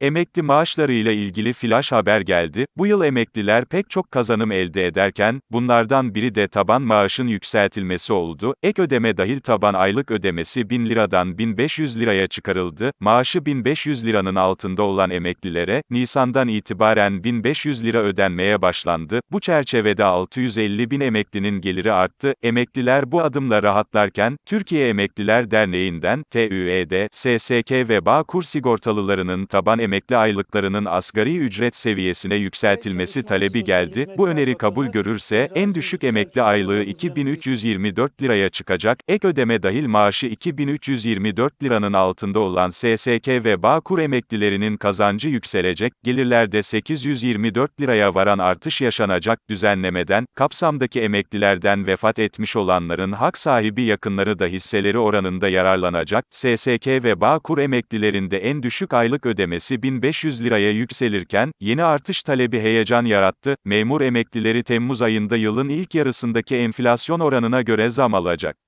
Emekli maaşlarıyla ilgili flash haber geldi. Bu yıl emekliler pek çok kazanım elde ederken, bunlardan biri de taban maaşın yükseltilmesi oldu. Ek ödeme dahil taban aylık ödemesi 1000 liradan 1500 liraya çıkarıldı. Maaşı 1500 liranın altında olan emeklilere, Nisan'dan itibaren 1500 lira ödenmeye başlandı. Bu çerçevede 650 bin emeklinin geliri arttı. Emekliler bu adımla rahatlarken, Türkiye Emekliler Derneği'nden, TÜED, SSK ve Bağkur sigortalılarının taban emekli aylıklarının asgari ücret seviyesine yükseltilmesi talebi geldi. Bu öneri kabul görürse, en düşük emekli aylığı 2324 liraya çıkacak, ek ödeme dahil maaşı 2324 liranın altında olan SSK ve Bağkur emeklilerinin kazancı yükselecek, gelirlerde 824 liraya varan artış yaşanacak düzenlemeden, kapsamdaki emeklilerden vefat etmiş olanların hak sahibi yakınları da hisseleri oranında yararlanacak, SSK ve Bağkur emeklilerinde en düşük aylık ödemesi 1500 liraya yükselirken, yeni artış talebi heyecan yarattı, memur emeklileri Temmuz ayında yılın ilk yarısındaki enflasyon oranına göre zam alacak.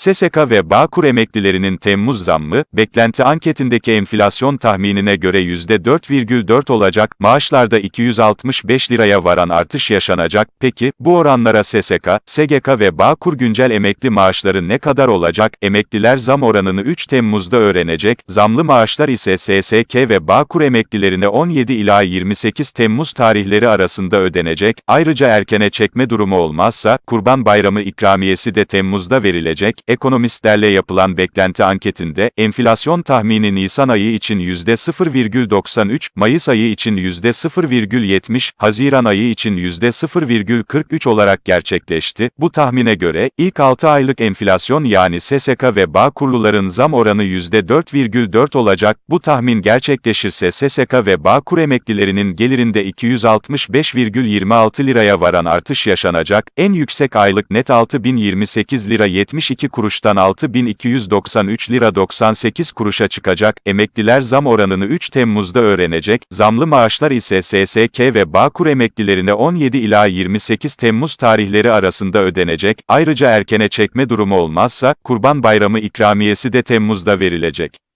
SSK ve Bağkur emeklilerinin Temmuz zammı, beklenti anketindeki enflasyon tahminine göre %4,4 olacak, maaşlarda 265 liraya varan artış yaşanacak. Peki, bu oranlara SSK, SGK ve Bağkur güncel emekli maaşları ne kadar olacak? Emekliler zam oranını 3 Temmuz'da öğrenecek, zamlı maaşlar ise SSK ve Bağkur emeklilerine 17 ila 28 Temmuz tarihleri arasında ödenecek. Ayrıca erkene çekme durumu olmazsa, Kurban Bayramı ikramiyesi de Temmuz'da verilecek. Ekonomistlerle yapılan beklenti anketinde, enflasyon tahmini Nisan ayı için %0,93, Mayıs ayı için %0,70, Haziran ayı için %0,43 olarak gerçekleşti. Bu tahmine göre, ilk 6 aylık enflasyon yani SSK ve Bağkurluların zam oranı %4,4 olacak. Bu tahmin gerçekleşirse SSK ve Bağkur emeklilerinin gelirinde 265,26 liraya varan artış yaşanacak. En yüksek aylık net 6028 lira 72 kuruştan 6293 lira 98 kuruşa çıkacak. Emekliler zam oranını 3 Temmuz'da öğrenecek. Zamlı maaşlar ise SSK ve Bağkur emeklilerine 17 ila 28 Temmuz tarihleri arasında ödenecek. Ayrıca erkene çekme durumu olmazsa, Kurban Bayramı ikramiyesi de Temmuz'da verilecek.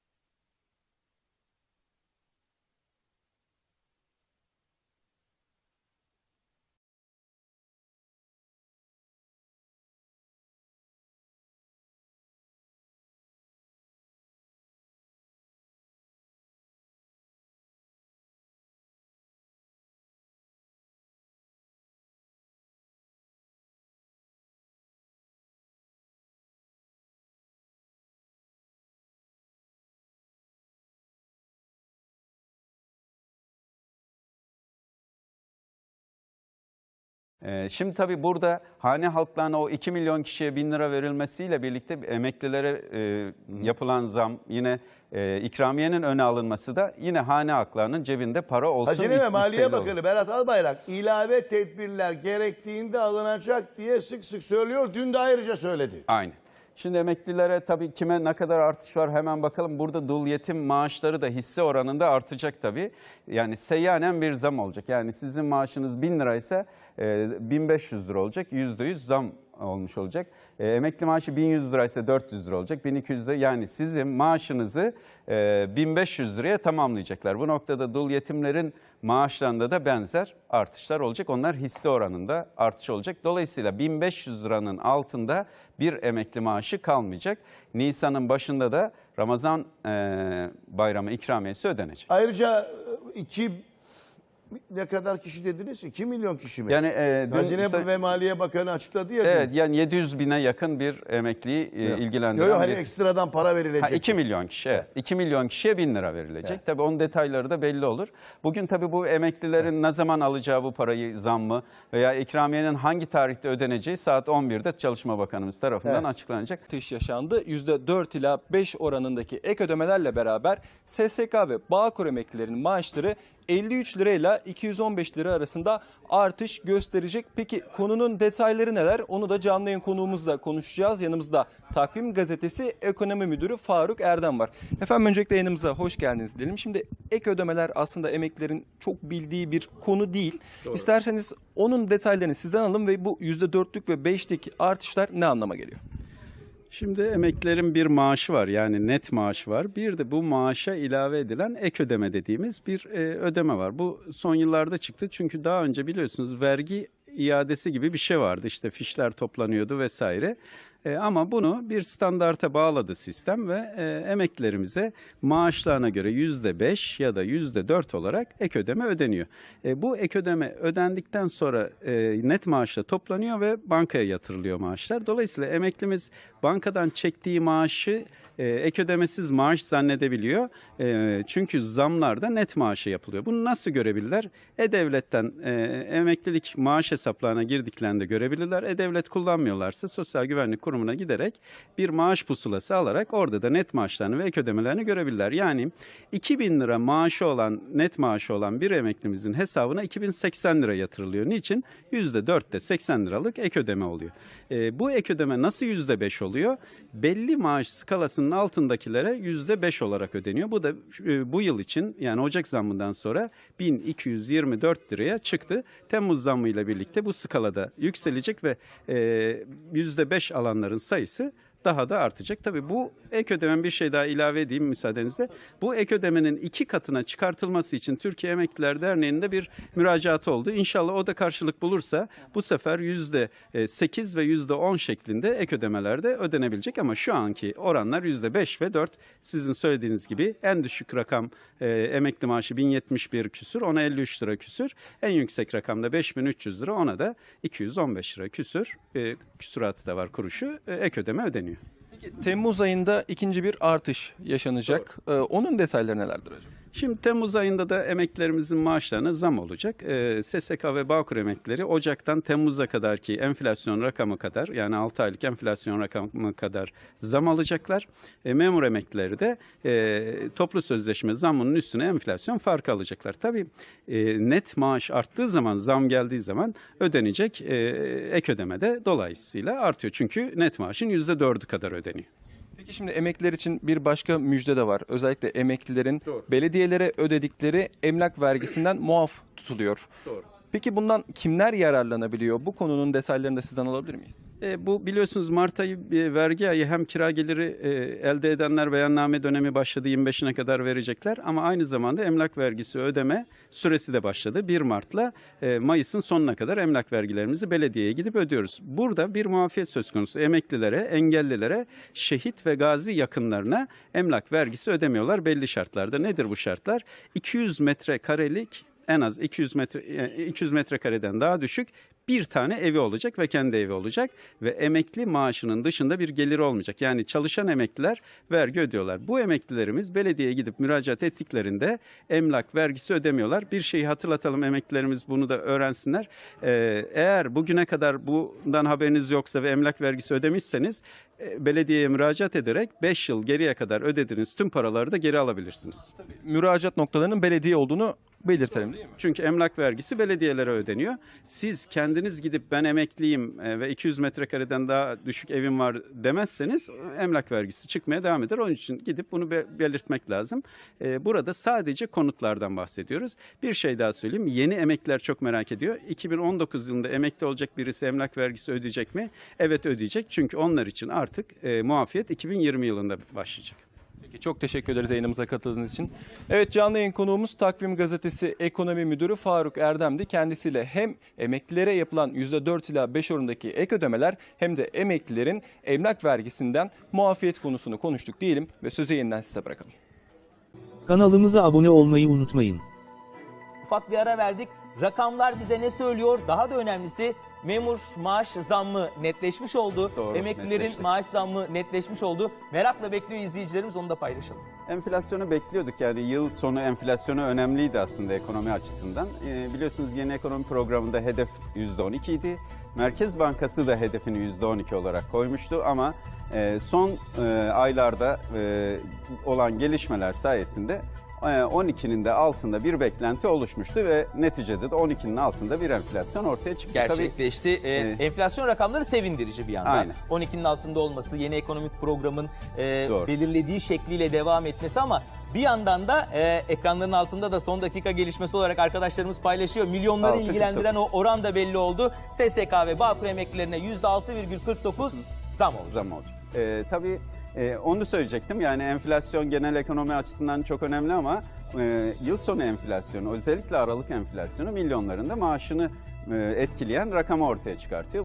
Şimdi tabii burada hane halklarına o 2 milyon kişiye 1000 lira verilmesiyle birlikte emeklilere e, yapılan zam, yine e, ikramiyenin öne alınması da yine hane halklarının cebinde para olsun Hazine ve Maliye. Bakanı Berat Albayrak ilave tedbirler gerektiğinde alınacak diye sık sık söylüyor. Dün de ayrıca söyledi. Aynı. Şimdi emeklilere tabii kime ne kadar artış var hemen bakalım. Burada dul yetim maaşları da hisse oranında artacak tabii. Yani seyyanen bir zam olacak. Yani sizin maaşınız 1000 liraysa e, 1500 lira olacak. %100 zam olmuş olacak. E, emekli maaşı 1100 liraysa 400 lira olacak. 1200 lira yani sizin maaşınızı e, 1500 liraya tamamlayacaklar. Bu noktada dul yetimlerin maaşlarında da benzer artışlar olacak. Onlar hisse oranında artış olacak. Dolayısıyla 1500 liranın altında bir emekli maaşı kalmayacak. Nisan'ın başında da Ramazan e, bayramı ikramiyesi ödenecek. Ayrıca e, iki ne kadar kişi dediniz? 2 milyon kişi mi? Yani e, dün- Hazine ve Maliye Bakanı açıkladı ya. dün. Evet yani 700 bine yakın bir emekliyi e, ilgilendiren Yok, yok, hani bir- ekstradan para verilecek. Ha, 2 milyon kişi, evet. 2 milyon kişiye 1000 lira verilecek. Tabii onun detayları da belli olur. Bugün tabii bu emeklilerin ne zaman alacağı bu parayı, zammı veya ikramiyenin hangi tarihte ödeneceği saat 11'de Çalışma Bakanımız tarafından Evet. açıklanacak. artış yaşandı. %4 ila 5 oranındaki ek ödemelerle beraber SSK ve Bağkur emeklilerinin maaşları 53 lirayla 215 lira arasında artış gösterecek. Peki konunun detayları neler? Onu da canlı yayın konuğumuzla konuşacağız. Yanımızda Takvim Gazetesi Ekonomi Müdürü Faruk Erdem var. Efendim öncelikle yayınımıza hoş geldiniz diyelim. Şimdi ek ödemeler aslında emeklilerin çok bildiği bir konu değil. İsterseniz onun detaylarını sizden alalım ve bu %4'lük ve 5'lik artışlar ne anlama geliyor? Şimdi emeklilerin bir maaşı var yani net maaş var. Bir de bu maaşa ilave edilen ek ödeme dediğimiz bir e, ödeme var. Bu son yıllarda çıktı çünkü daha önce biliyorsunuz vergi iadesi gibi bir şey vardı. İşte fişler toplanıyordu vesaire. E, ama bunu bir standarta bağladı sistem ve e, emeklilerimize maaşlarına göre yüzde beş ya da yüzde dört olarak ek ödeme ödeniyor. E, bu ek ödeme ödendikten sonra e, net maaşla toplanıyor ve bankaya yatırılıyor maaşlar. Dolayısıyla emeklimiz bankadan çektiği maaşı e, ek ödemesiz maaş zannedebiliyor. E, çünkü zamlarda net maaşı yapılıyor. Bunu nasıl görebilirler? E-Devlet'ten e, emeklilik maaş hesaplarına girdiklerinde görebilirler. E-Devlet kullanmıyorlarsa Sosyal Güvenlik Kurumu'na giderek bir maaş pusulası alarak orada da net maaşlarını ve ek ödemelerini görebilirler. Yani 2000 lira maaşı olan, net maaşı olan bir emeklimizin hesabına 2080 lira yatırılıyor. Niçin? %4'te 80 liralık ek ödeme oluyor. E, bu ek ödeme nasıl %5 oluyor? Belli maaş skalasının altındakilere %5 olarak ödeniyor. Bu da e, bu yıl için yani Ocak zammından sonra 1224 liraya çıktı. Temmuz zammıyla birlikte bu skalada yükselecek ve e, %5 alanların sayısı daha da artacak. Tabii bu ek ödemen bir şey daha ilave edeyim müsaadenizle. Bu ek ödemenin iki katına çıkartılması için Türkiye Emekliler Derneği'nde bir müracaat oldu. İnşallah o da karşılık bulursa bu sefer yüzde sekiz ve yüzde on şeklinde ek ödemelerde ödenebilecek ama şu anki oranlar yüzde beş ve dört. Sizin söylediğiniz gibi en düşük rakam e, emekli maaşı 1071 küsür ona 53 lira küsür. En yüksek rakam da 5300 lira ona da 215 lira küsür. E, küsuratı da var kuruşu e, ek ödeme ödeniyor. Peki Temmuz ayında ikinci bir artış yaşanacak. Ee, onun detayları nelerdir hocam? Şimdi Temmuz ayında da emeklilerimizin maaşlarına zam olacak. Ee, SSK ve Bağkur emeklileri Ocak'tan Temmuz'a kadarki enflasyon rakamı kadar yani 6 aylık enflasyon rakamı kadar zam alacaklar. E, memur emeklileri de e, toplu sözleşme zammının üstüne enflasyon farkı alacaklar. Tabii e, net maaş arttığı zaman zam geldiği zaman ödenecek e, ek ödeme de dolayısıyla artıyor. Çünkü net maaşın %4'ü kadar ödeniyor. Peki şimdi emekliler için bir başka müjde de var. Özellikle emeklilerin Doğru. belediyelere ödedikleri emlak vergisinden muaf tutuluyor. Doğru. Peki bundan kimler yararlanabiliyor? Bu konunun detaylarını da sizden alabilir miyiz? E, bu biliyorsunuz Mart ayı bir vergi ayı hem kira geliri e, elde edenler beyanname dönemi başladı 25'ine kadar verecekler ama aynı zamanda emlak vergisi ödeme süresi de başladı. 1 Mart'la e, Mayıs'ın sonuna kadar emlak vergilerimizi belediyeye gidip ödüyoruz. Burada bir muafiyet söz konusu emeklilere, engellilere, şehit ve gazi yakınlarına emlak vergisi ödemiyorlar belli şartlarda. Nedir bu şartlar? 200 metrekarelik en az 200 metre e, 200 metrekareden daha düşük bir tane evi olacak ve kendi evi olacak ve emekli maaşının dışında bir geliri olmayacak. Yani çalışan emekliler vergi ödüyorlar. Bu emeklilerimiz belediyeye gidip müracaat ettiklerinde emlak vergisi ödemiyorlar. Bir şeyi hatırlatalım emeklilerimiz bunu da öğrensinler. Ee, eğer bugüne kadar bundan haberiniz yoksa ve emlak vergisi ödemişseniz e, belediyeye müracaat ederek 5 yıl geriye kadar ödediğiniz tüm paraları da geri alabilirsiniz. Müracaat noktalarının belediye olduğunu belirtelim? Çünkü emlak vergisi belediyelere ödeniyor. Siz kendiniz gidip ben emekliyim e, ve 200 metrekareden daha düşük evim var demezseniz emlak vergisi çıkmaya devam eder. Onun için gidip bunu be- belirtmek lazım. E, Burada sadece konutlardan bahsediyoruz. Bir şey daha söyleyeyim. Yeni emekliler çok merak ediyor. 2019 yılında emekli olacak birisi emlak vergisi ödeyecek mi? Evet ödeyecek. Çünkü onlar için artık e, muafiyet 2020 yılında başlayacak. Peki çok teşekkür ederiz yayınımıza katıldığınız için. Evet canlı yayın konuğumuz Takvim Gazetesi Ekonomi Müdürü Faruk Erdem'di. Kendisiyle hem emeklilere yapılan %4 ila 5 oranındaki ek ödemeler hem de emeklilerin emlak vergisinden muafiyet konusunu konuştuk diyelim ve sözü yeniden size bırakalım. Kanalımıza abone olmayı unutmayın. Ufak bir ara verdik. Rakamlar bize ne söylüyor? Daha da önemlisi memur maaş zammı netleşmiş oldu. Doğru, Emeklilerin netleşti. maaş zammı netleşmiş oldu. Merakla bekliyor izleyicilerimiz onu da paylaşalım. Enflasyonu bekliyorduk yani yıl sonu enflasyonu önemliydi aslında ekonomi açısından. Ee, biliyorsunuz yeni ekonomi programında hedef %12 idi. Merkez Bankası da hedefini %12 olarak koymuştu ama e, son e, aylarda e, olan gelişmeler sayesinde 12'nin de altında bir beklenti oluşmuştu ve neticede de 12'nin altında bir enflasyon ortaya çıktı. Tabii Gerçekleşti. Ee, e, enflasyon rakamları sevindirici bir yandan. Aynen. 12'nin altında olması, yeni ekonomik programın e, Doğru. belirlediği şekliyle devam etmesi ama bir yandan da e, ekranların altında da son dakika gelişmesi olarak arkadaşlarımız paylaşıyor. Milyonları 6,49. ilgilendiren o oran da belli oldu. SSK ve Bağkur emeklilerine %6,49 zam oldu. zam olacak. E, tabii e, onu söyleyecektim. Yani enflasyon genel ekonomi açısından çok önemli ama e, yıl sonu enflasyonu özellikle Aralık enflasyonu milyonların da maaşını e, etkileyen rakamı ortaya çıkartıyor.